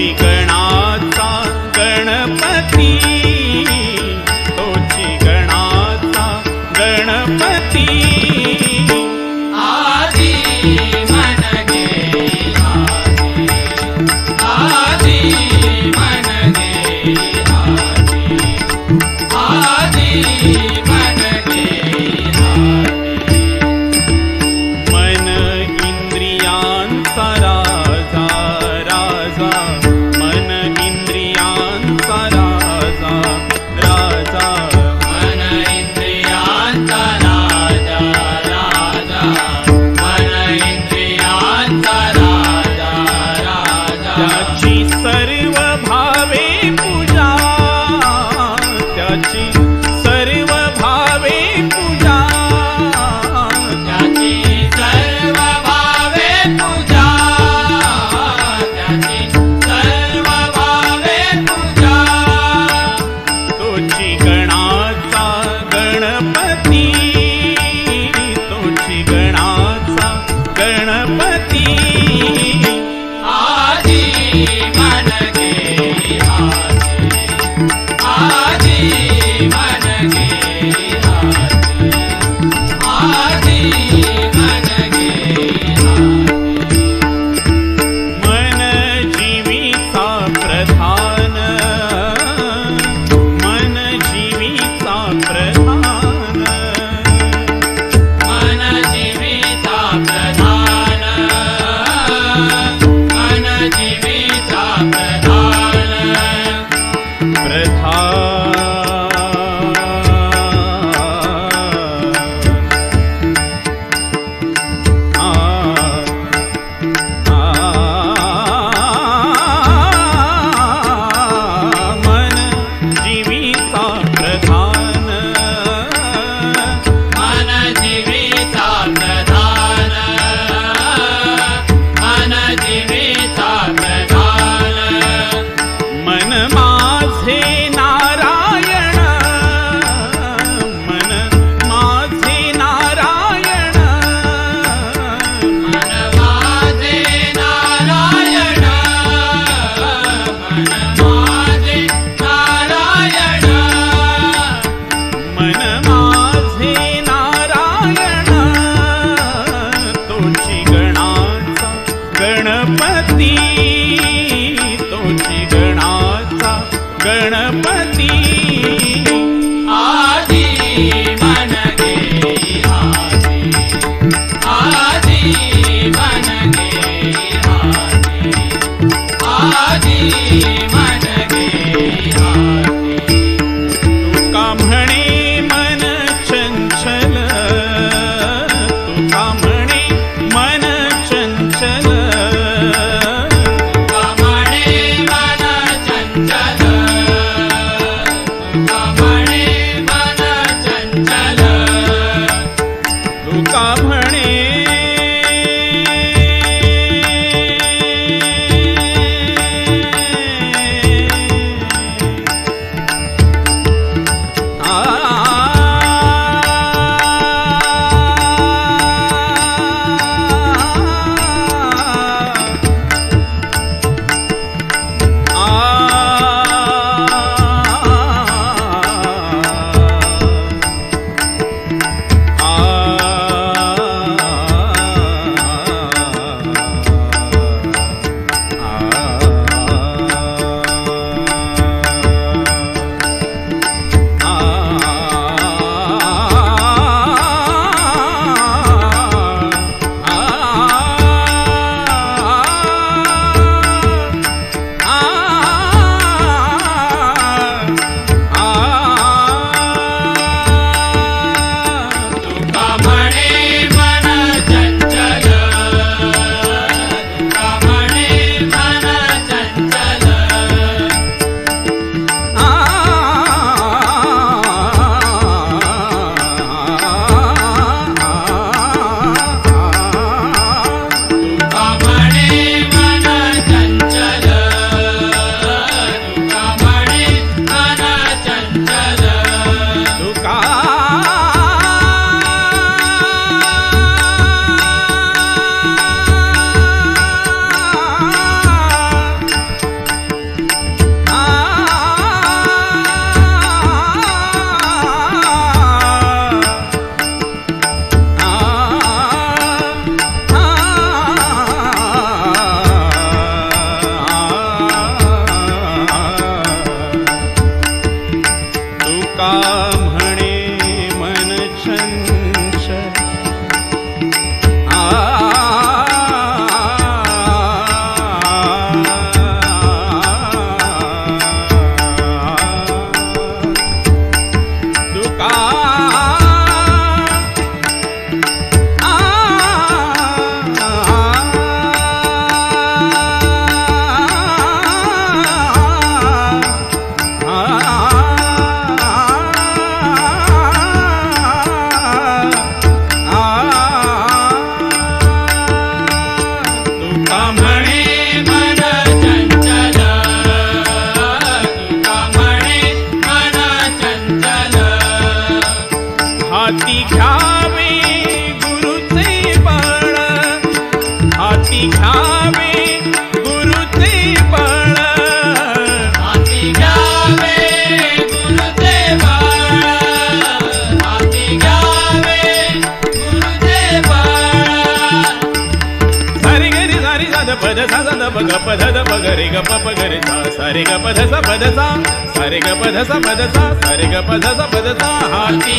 she. గ పద the ప గ రి గ ప ప గ రి సా స రి గ ప ధ స ప ధ సా స రి గ ప ధ సా స గ ప ధ సా హాతీ